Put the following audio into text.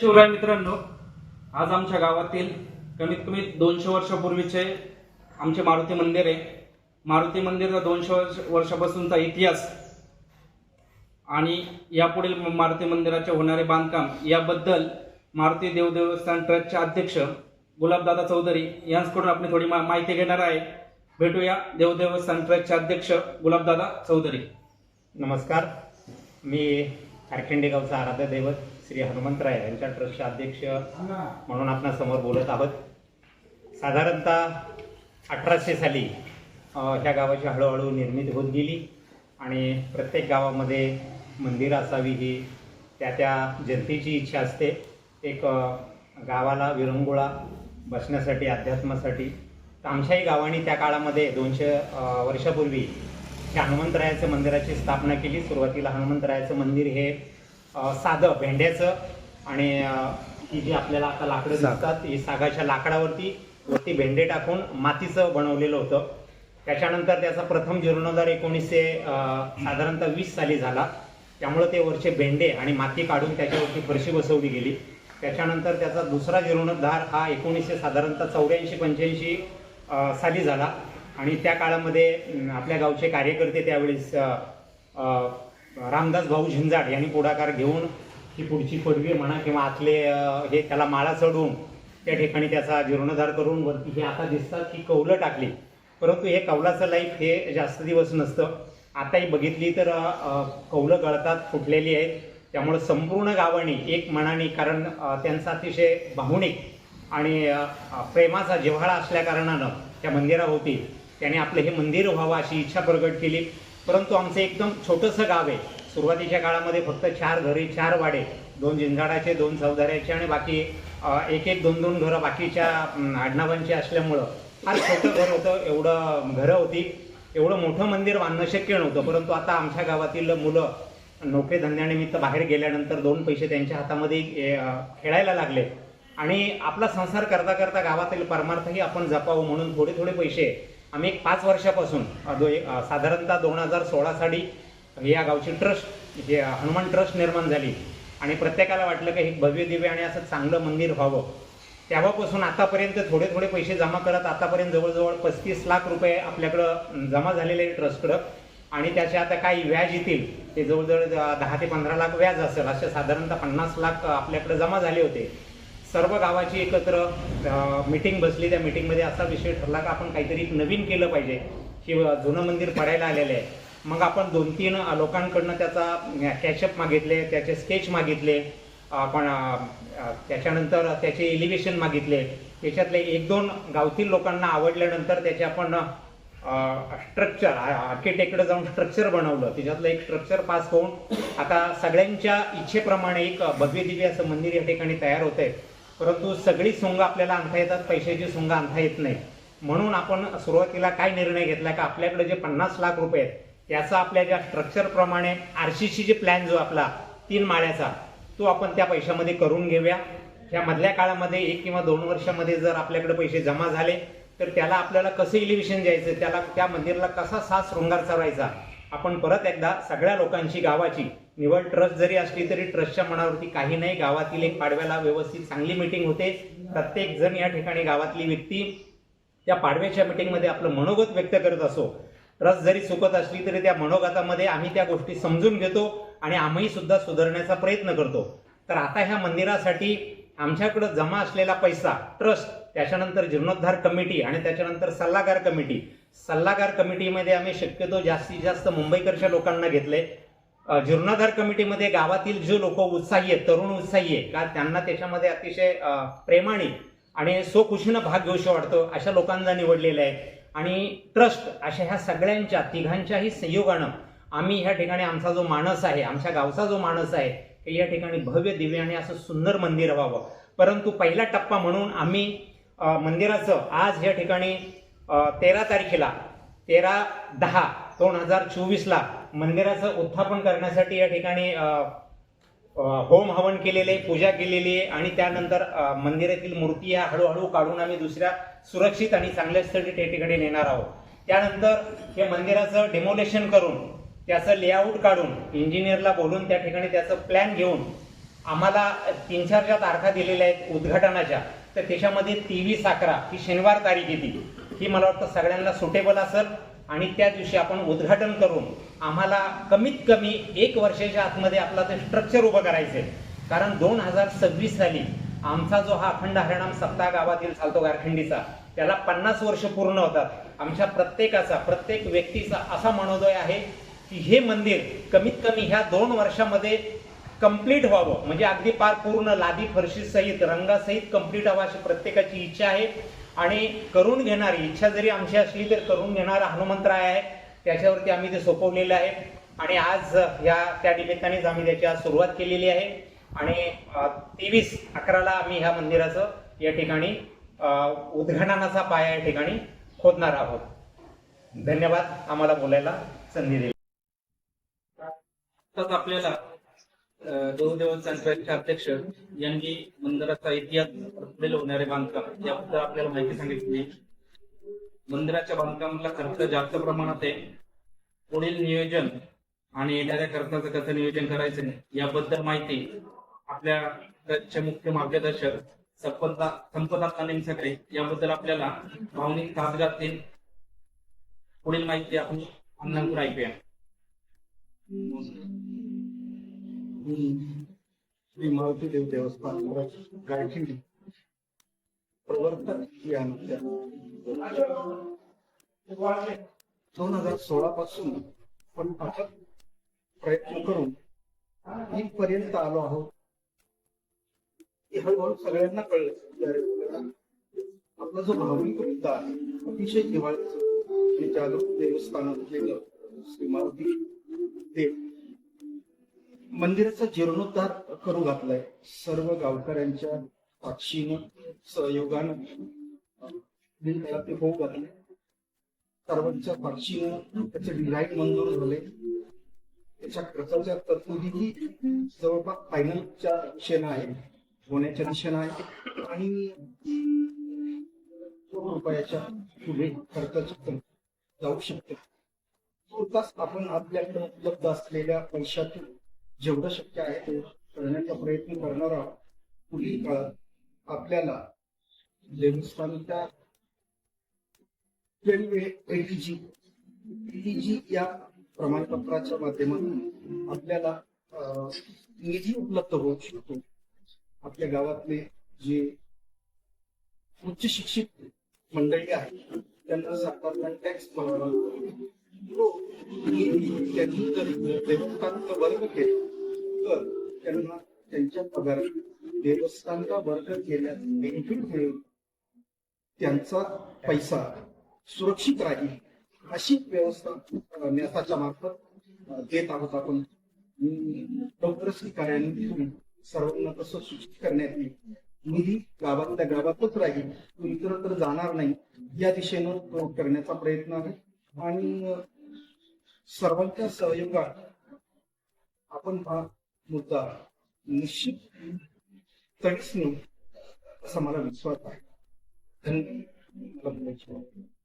शिवराय मित्रांनो आज आमच्या गावातील कमीत कमी दोनशे वर्षापूर्वीचे आमचे मारुती मंदिर आहे. मारुती मंदिरचा दोनशे वर्ष वर्षापासूनचा इतिहास आणि यापुढील मारुती मंदिराचे होणारे बांधकाम याबद्दल मारुती देव देवस्थान ट्रस्टचे अध्यक्ष गुलाबदादा चौधरी यांच्याकडून आपण थोडी मा- माहिती घेणार आहे. भेटूया देव देवस्थान ट्रस्टचे अध्यक्ष गुलाबदादा चौधरी. नमस्कार. मी खारखिंडे गावचा आराध्य दैवत श्री हनुमंतराय यांच्या ट्रस्टचे अध्यक्ष. म्हणून आपणासमोर बोलत आहोत. साधारणतः अठराशे साली ह्या गावाची हळूहळू निर्मिती होत गेली आणि प्रत्येक गावामध्ये मंदिर असावी ही त्या त्या जनतेची इच्छा असते. एक गावाला विरंगुळा बसण्यासाठी अध्यात्मासाठी. तर आमच्याही गावाने त्या काळामध्ये दोनशे वर्षापूर्वी हनुमंतरायाचं मंदिराची स्थापना केली. सुरुवातीला हनुमंतरायाचं मंदिर हे साधं भेंड्याचं आणि ही जी आपल्याला आता लाकडं दिसतात ही सागाच्या लाकडावरती वरती भेंडे टाकून मातीचं बनवलेलं होतं. त्याच्यानंतर त्याचा प्रथम जीर्णोद्धार एकोणीसशे साधारणतः वीस साली झाला. त्यामुळं ते वरचे भेंडे आणि माती काढून त्याच्यावरती फरशी बसवली गेली. त्याच्यानंतर त्याचा दुसरा जीर्णोद्धार हा एकोणीसशे साधारणतः चौऱ्याऐंशी पंच्याऐंशी साली झाला. आणि त्या काळामध्ये आपल्या गावचे कार्यकर्ते त्यावेळेस रामदास भाऊ झिंजाड यांनी पुढाकार घेऊन ही पुढची पदवी म्हणा किंवा आतले हे त्याला माळा चढवून त्या ठिकाणी त्याचा जीर्णोद्धार करून वरती हे आता दिसतात की कौलं टाकली. परंतु हे कौलाचं लाईफ हे जास्त दिवस नसतं. आताही बघितली तर कौलं गळतात फुटलेली आहेत. त्यामुळं संपूर्ण गावाने एक मनाने कारण त्यांचा अतिशय भावनिक आणि प्रेमाचा जिव्हाळा असल्या कारणानं त्या मंदिराभोवती त्याने आपलं हे मंदिर व्हावं अशी इच्छा प्रकट केली. परंतु आमचं एकदम छोटंसं गाव आहे. सुरुवातीच्या काळामध्ये फक्त चार घरे चार वाडे दोन जिंजाडाचे दोन चौधाऱ्याचे आणि बाकी एक एक दोन दोन घरं बाकीच्या आडनावांची असल्यामुळं फार छोटं घर होतं एवढं घरं होती. एवढं मोठं मंदिर बांधणं शक्य नव्हतं परंतु आता आमच्या गावातील मुलं नोकरी धंद्यानिमित्त बाहेर गेल्यानंतर दोन पैसे त्यांच्या हातामध्ये खेळायला लागले. आणि आपला संसार करता करता गावातील परमार्थही आपण जपावं म्हणून थोडे थोडे पैसे आम्ही एक पाच वर्षापासून दो साधारणतः दोन हजार सोळा साली या गावची ट्रस्ट जे हनुमान ट्रस्ट निर्माण झाली. आणि प्रत्येकाला वाटलं की हे भव्य दिव्य आणि असं चांगलं मंदिर व्हावं. तेव्हापासून आतापर्यंत थोडे थोडे पैसे जमा करत आतापर्यंत जवळजवळ पस्तीस लाख रुपये आपल्याकडं जमा झालेले आहे ट्रस्टकडं. आणि त्याचे आता काही व्याज येतील. ते जवळजवळ दहा ते पंधरा लाख व्याज असेल. असे साधारणतः पन्नास लाख आपल्याकडे जमा झाले होते. सर्व गावाची एकत्र मिटिंग बसली. त्या मिटिंगमध्ये असा विषय ठरला का आपण काहीतरी एक नवीन केलं पाहिजे. की जुनं मंदिर पडायला आलेलं आहे. मग आपण दोन तीन लोकांकडनं त्याचा कॅचअप मागितले त्याचे स्केच मागितले. आपण त्याच्यानंतर त्याचे एलिव्हेशन मागितले. त्याच्यातले एक दोन गावतील लोकांना आवडल्यानंतर त्याचे आपण स्ट्रक्चर आर्किटेक्टकडे जाऊन स्ट्रक्चर बनवलं. त्याच्यातलं एक स्ट्रक्चर पास होऊन आता सगळ्यांच्या इच्छेप्रमाणे एक भव्य दिव्य असं मंदिर या ठिकाणी तयार होत आहे परंतु सगळी सोंग आपल्याला आणता येतात पैशाची सोंग आणता येत नाही. म्हणून आपण सुरुवातीला काय निर्णय घेतला का आपल्याकडे जे पन्नास लाख रुपये आहेत त्याचा आपल्या ज्या स्ट्रक्चरप्रमाणे आर सी आरसीसी जे प्लॅन जो आपला तीन माळ्याचा तो आपण त्या पैशामध्ये करून घेऊया. ह्या मधल्या काळामध्ये एक किंवा दोन वर्षामध्ये जर आपल्याकडे पैसे जमा झाले तर त्याला आपल्याला कसं इलिव्हिशन द्यायचं त्याला त्या मंदिराला कसा साथ शृंगार चालवायचा आपण परत एकदा सगळ्या लोकांची गावाची निवड ट्रस्ट जरी असली तरी ट्रस्टच्या मनावरती काही नाही. गावातील एक पाडव्याला व्यवस्थित चांगली मिटिंग होते. प्रत्येक जण या ठिकाणी गावातली व्यक्ती त्या पाडव्याच्या मिटिंगमध्ये आपलं मनोगत व्यक्त करत असो. ट्रस्ट जरी चुकत असली तरी त्या मनोगतामध्ये आम्ही त्या गोष्टी समजून घेतो आणि आम्ही सुद्धा सुधारण्याचा प्रयत्न करतो. तर आता ह्या मंदिरासाठी आमच्याकडं जमा असलेला पैसा ट्रस्ट त्याच्यानंतर जीर्णोद्धार कमिटी आणि त्याच्यानंतर सल्लागार कमिटी. सल्लागार कमिटीमध्ये आम्ही शक्यतो जास्तीत जास्त मुंबईकरच्या लोकांना घेतले. जीर्णोद्धार कमिटीमध्ये गावातील जे लोक उत्साही आहेत तरुण उत्साही आहे का त्यांना त्याच्यामध्ये अतिशय प्रेमाने आणि स्वखुशीनं भाग घेऊशी वाटतो अशा लोकांना निवडलेलं आहे. आणि ट्रस्ट अशा ह्या सगळ्यांच्या तिघांच्याही संयोगानं आम्ही ह्या ठिकाणी आमचा जो माणस आहे आमच्या गावचा जो माणस आहे हे या ठिकाणी भव्य दिव्य आणि असं सुंदर मंदिर व्हावं. परंतु पहिला टप्पा म्हणून आम्ही मंदिराचं आज या ठिकाणी तेरा तारखेला तेरा दहा दोन हजार चोवीसला मंदिराचं उत्थापन करण्यासाठी या ठिकाणी होम हवन केलेले आहे पूजा केलेली आहे आणि त्यानंतर मंदिरातील मूर्ती ह्या हळूहळू काढून आम्ही दुसऱ्या सुरक्षित आणि चांगल्या स्थळी त्या ठिकाणी नेणार आहोत. त्यानंतर हे मंदिराचं डेमोलेशन करून त्याचं लेआउट काढून इंजिनियरला बोलून त्या ठिकाणी त्याचं प्लॅन घेऊन आम्हाला तीन चार ज्या तारखा दिलेल्या आहेत उद्घाटनाच्या. तर त्याच्यामध्ये तेवीस अकरा ही शनिवार तारीख येते ही मला वाटतं सगळ्यांना सुटेबल असेल. आणि त्या दिवशी आपण उद्घाटन करून आम्हाला कमीत कमी एक वर्षाच्या आतमध्ये आपला ते स्ट्रक्चर उभं करायचं आहे कारण दोन हजार सव्वीस साली आमचा जो हा अखंड हरिणाम सप्ताह गावातील चालतो गारखंडीचा त्याला पन्नास वर्ष पूर्ण होतात. आमच्या प्रत्येकाचा प्रत्येक व्यक्तीचा असा मनोदय आहे की हे मंदिर कमीत कमी ह्या दोन वर्षामध्ये कंप्लीट व्हावं. म्हणजे अगदी पार पूर्ण लादी फरशी सहित रंगासहित कंप्लीट व्हावं अशी प्रत्येकाची इच्छा आहे. आणि करून घेणारी इच्छा जरी आमची असली तर करून घेणारा हनुमंतराय आहे. त्याच्यावरती आम्ही ते सोपवलेलं आहे. आणि आज या त्या निमित्तानेच आम्ही त्याची आज सुरुवात केलेली आहे. आणि तेवीस अकराला आम्ही ह्या मंदिराचं या ठिकाणी उद्घाटनाचा पाया या ठिकाणी खोदणार आहोत. धन्यवाद. आम्हाला बोलायला संधी दिली. आपल्याला देवदेवन सेंटरचे अध्यक्ष यांनी मंदिराचा इतिहास असलेले होणारे बांधकाम याबद्दल आपल्याला माहिती सांगितली मंदिराच्या बांधकामाला खर्च जास्त प्रमाणात आहे. पुढील नियोजन आणि येणाऱ्या खर्चाचं कसं नियोजन करायचं याबद्दल माहिती आपल्या मुख्य मार्गदर्शक संपदा संपदा तालीम सगळे याबद्दल आपल्याला भावनिक साथ घालतील पुढील माहिती आपण अण्णांकडून ऐकूया. श्री मारुती देव देवस्थान गायखिंडी प्रवर्तक या दोन हजार सोळा पासून आपण अथक प्रयत्न करून इथपर्यंत आलो आहोत. हे हळूहळू सगळ्यांना कळलं. आपला जो भावनिक मुद्दा आहे अतिशय जिव्हाळ्याचं देवस्थानात जागरूक देवस्थान श्री मारुती देव मंदिराचा जीर्णोद्धार करू घातलाय. सर्व गावकऱ्यांच्या साक्षीनं सहयोगानं त्याला ते होऊ घातले सर्वांच्या साक्षीनं त्याचे डिझाईन मंजूर झाले. त्याच्या खर्चाच्या तरतुदीही जवळपास फायनलच्या दिशेनं आहे. होण्याच्या दिशेनं आहे. आणि रुपयाच्या पुढे खर्चाची जाऊ शकते. तुर्तास आपण आपल्याकडे उपलब्ध असलेल्या पैशातून जेवढं शक्य आहे ते करण्याचा प्रयत्न करणार आहोत. पुढील काळात आपल्याला देवस्थानच्या एटीजी या प्रमाणपत्राच्या माध्यमातून आपल्याला निधी उपलब्ध होऊ शकतो. आपल्या गावातले जे उच्च शिक्षित मंडळी आहेत त्यांना सरकारला टॅक्स त्यांनी जर देवस्थानचा वर्ग केला तर त्यांना त्यांच्या पगारात देवस्थानचा वर्ग केल्यास बेनिफिट मिळून त्यांचा पैसा सुरक्षित राहील. अशी व्यवस्था न्यासाच्या मार्फत देत आहोत आपण. डॉक्टर श्री कार्यालय सर्वांना तसं सूचित करण्यात येईल. निधी गावातल्या गावातच राहील तो इतरत्र जाणार नाही. या दिशेनं करण्याचा प्रयत्न आहे. आणि सर्वांच्या सहयोगात आपण हा मुद्दा निश्चित तडीस नेऊ असा मला विश्वास आहे. धन्यवाद. मला